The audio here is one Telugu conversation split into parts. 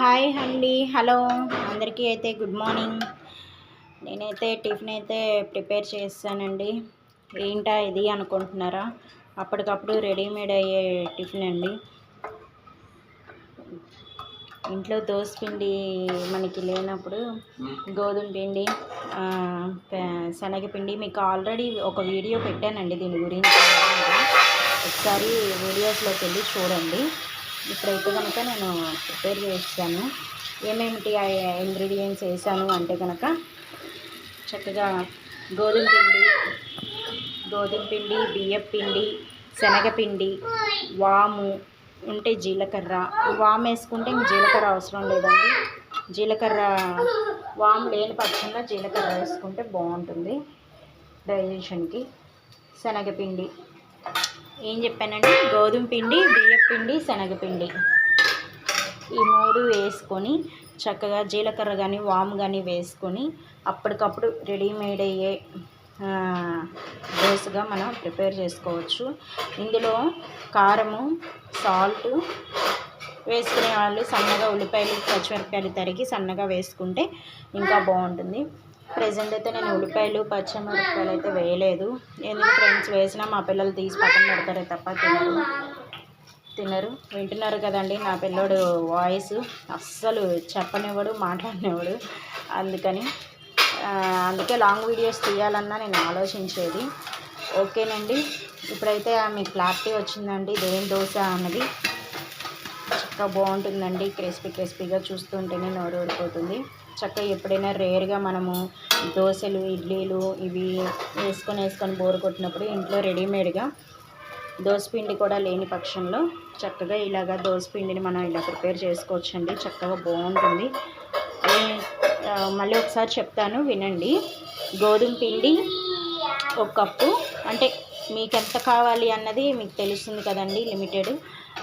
హాయ్ అండి హలో. అందరికీ అయితే గుడ్ మార్నింగ్. నేనైతే టిఫిన్ అయితే ప్రిపేర్ చేస్తానండి. ఏంటా ఇది అనుకుంటున్నారా? అప్పటికప్పుడు రెడీమేడ్ అయ్యే టిఫిన్ అండి. ఇంట్లో దోశ పిండి మనకి లేనప్పుడు గోధుమ పిండి శనగపిండి మీకు ఆల్రెడీ ఒక వీడియో పెట్టానండి దీని గురించి. ఒకసారి వీడియోస్లోకి వెళ్ళి చూడండి. ఇప్పుడైతే కనుక నేను ప్రిపేర్ చేస్తాను ఏమేమిటి ఇంగ్రీడియంట్స్ వేసాను అంటే కనుక చక్కగా గోధుమ పిండి గోధుమ పిండి బియ్యం పిండి శనగపిండి వాము ఉంటే జీలకర్ర. వాము వేసుకుంటే ఇంక జీలకర్ర అవసరం లేదండి. జీలకర్ర వాము లేని పక్షంగా జీలకర్ర వేసుకుంటే బాగుంటుంది డైజెషన్కి. శనగపిండి ఏం చెప్పానంటే గోధుమ పిండి బియ్యం పిండి శనగపిండి. ఈ మూడు వేసుకొని చక్కగా జీలకర్ర కానీ వాము కానీ వేసుకొని అప్పటికప్పుడు రెడీమేడ్ అయ్యే ఆ, దోశగా మనం ప్రిపేర్ చేసుకోవచ్చు. ఇందులో కారము సాల్ట్ వేసుకునే వాళ్ళు సన్నగా ఉల్లిపాయలు పచ్చిమిరపకాయలు తరిగి సన్నగా వేసుకుంటే ఇంకా బాగుంటుంది. ప్రజెంట్ అయితే నేను ఉల్లిపాయలు పచ్చిమిరపకాయలు అయితే వేయలేదు. ఎందుకు ఫ్రెండ్స్ వేసినా మా పిల్లలు తీసి పక్కన పెడతారే తప్ప తినరు. తినరు. వింటున్నారు కదండి నా పిల్లోడు వాయిస్ అస్సలు చెప్పనివ్వడు మాట్లాడనివ్వడు. అందుకని అందుకే లాంగ్ వీడియోస్ తీయాలన్నా నేను ఆలోచించేది. ఓకేనండి. ఇప్పుడైతే మీకు క్లారిటీ వచ్చిందండి. దేని దోశ అన్నది. చక్కగా బాగుంటుందండి. క్రిస్పీ క్రిస్పీగా చూస్తుంటేనే నోరు ఊడిపోతుంది. చక్కగా ఎప్పుడైనా రేర్గా మనము దోశలు ఇడ్లీలు ఇవి వేసుకొని వేసుకొని బోరు కొట్టినప్పుడు ఇంట్లో రెడీమేడ్గా పిండి కూడా లేని పక్షంలో చక్కగా ఇలాగా పిండిని మనం ఇలా ప్రిపేర్ చేసుకోవచ్చండి. చక్కగా బాగుంటుంది. మళ్ళీ ఒకసారి చెప్తాను వినండి. గోధుమ పిండి ఒక కప్పు అంటే మీకు ఎంత కావాలి అన్నది మీకు తెలుస్తుంది కదండి లిమిటెడ్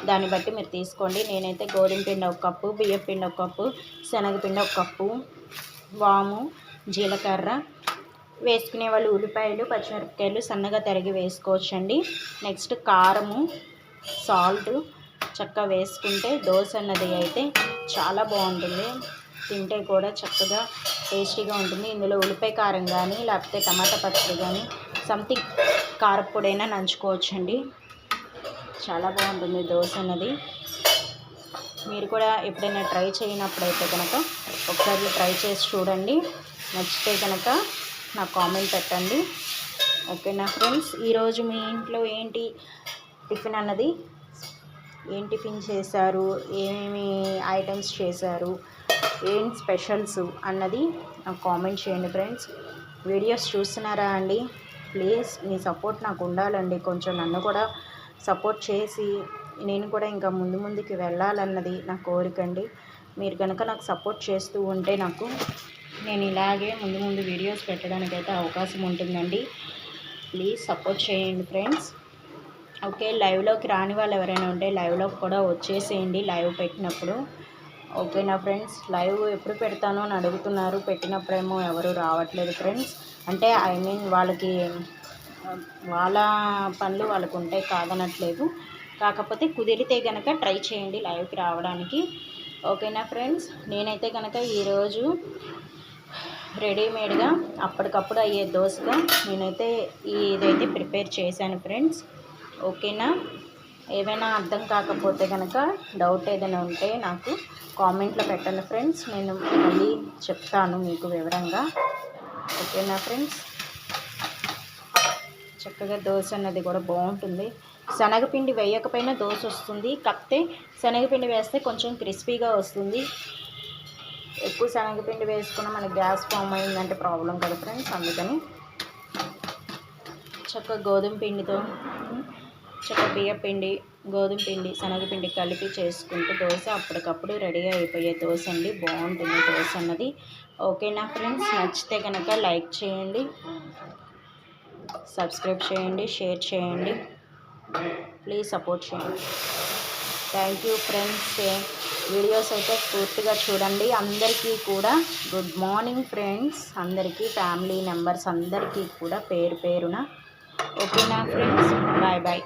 దాన్ని బట్టి మీరు తీసుకోండి. నేనైతే గోధుమ పిండి ఒక కప్పు బియ్యం పిండి ఒక కప్పు శనగపిండి ఒక కప్పు వాము జీలకర్ర వేసుకునే వాళ్ళు ఉల్లిపాయలు పచ్చిమిరపకాయలు సన్నగా తరిగి వేసుకోవచ్చండి. నెక్స్ట్ కారము సాల్ట్ చక్కగా వేసుకుంటే దోశ అన్నది అయితే చాలా బాగుంటుంది. తింటే కూడా చక్కగా టేస్టీగా ఉంటుంది. ఇందులో ఉల్లిపాయ కారం కానీ లేకపోతే టమాటా పచ్చడి కానీ సంథింగ్ కారపొడైనా నంచుకోవచ్చండి. చాలా బాగుంటుంది దోశ అన్నది. మీరు కూడా ఎప్పుడైనా ట్రై చేయనప్పుడైతే కనుక ఒకసారి ట్రై చేసి చూడండి. నచ్చితే కనుక నాకు కామెంట్ పెట్టండి. ఓకేనా ఫ్రెండ్స్? ఈరోజు మీ ఇంట్లో ఏంటి టిఫిన్ అన్నది? ఏం టిఫిన్ చేశారు? ఏమేమి ఐటమ్స్ చేశారు? ఏం స్పెషల్స్ అన్నది నాకు కామెంట్ చేయండి ఫ్రెండ్స్. వీడియోస్ చూస్తున్నారా అండి? ప్లీజ్ మీ సపోర్ట్ నాకు ఉండాలండి. కొంచెం నన్ను కూడా సపోర్ట్ చేసి నేను కూడా ఇంకా ముందు ముందుకి వెళ్ళాలన్నది నా కోరిక అండి. మీరు కనుక నాకు సపోర్ట్ చేస్తూ ఉంటే నాకు నేను ఇలాగే ముందు ముందు వీడియోస్ పెట్టడానికి అయితే అవకాశం ఉంటుందండి. ప్లీజ్ సపోర్ట్ చేయండి ఫ్రెండ్స్. ఓకే లైవ్లోకి రాని వాళ్ళు ఎవరైనా ఉంటే లైవ్లోకి కూడా వచ్చేసేయండి. లైవ్ పెట్టినప్పుడు ఓకేనా ఫ్రెండ్స్ లైవ్ ఎప్పుడు పెడతాను అని అడుగుతున్నారు. పెట్టినప్పుడేమో ఎవరు రావట్లేదు ఫ్రెండ్స్. అంటే ఐ మీన్ వాళ్ళకి వాళ్ళ పనులు వాళ్ళకు ఉంటాయి కాదనట్లేదు. కాకపోతే కుదిరితే కనుక ట్రై చేయండి లైవ్కి రావడానికి. ఓకేనా ఫ్రెండ్స్ నేనైతే కనుక ఈరోజు రెడీమేడ్గా అప్పటికప్పుడు అయ్యే దోశగా నేనైతే ఇదైతే ప్రిపేర్ చేశాను ఫ్రెండ్స్. ఓకేనా? ఏమైనా అర్థం కాకపోతే కనుక డౌట్ ఏదైనా ఉంటే నాకు కామెంట్లో పెట్టండి ఫ్రెండ్స్ నేను మళ్ళీ చెప్తాను మీకు వివరంగా. ఓకేనా ఫ్రెండ్స్ చక్కగా దోశ అన్నది కూడా బాగుంటుంది. శనగపిండి వేయకపోయినా దోశ వస్తుంది. కాకపోతే శనగపిండి వేస్తే కొంచెం క్రిస్పీగా వస్తుంది. ఎక్కువ శనగపిండి వేసుకున్న మనకి గ్యాస్ ఫామ్ అయిందంటే ప్రాబ్లం కదా ఫ్రెండ్స్ అందుకని చక్కగా గోధుమ పిండితో చక్క బియ్య పిండి గోధుమ పిండి శనగపిండి కలిపి చేసుకుంటే దోశ అప్పటికప్పుడు రెడీ అయిపోయే దోశ అండి. బాగుంటుంది దోశ అన్నది. ఓకేనా ఫ్రెండ్స్ నచ్చితే కనుక లైక్ చేయండి. సబ్స్క్రైబ్ చేయండి షేర్ చేయండి. ప్లీజ్ సపోర్ట్ చేయండి. థ్యాంక్ యూ ఫ్రెండ్స్ వీడియోస్ అయితే పూర్తిగా చూడండి. అందరికీ కూడా గుడ్ మార్నింగ్ ఫ్రెండ్స్ అందరికీ ఫ్యామిలీ మెంబర్స్ అందరికీ కూడా పేరు పేరున ఓకేనా ఫ్రెండ్స్ బాయ్ బాయ్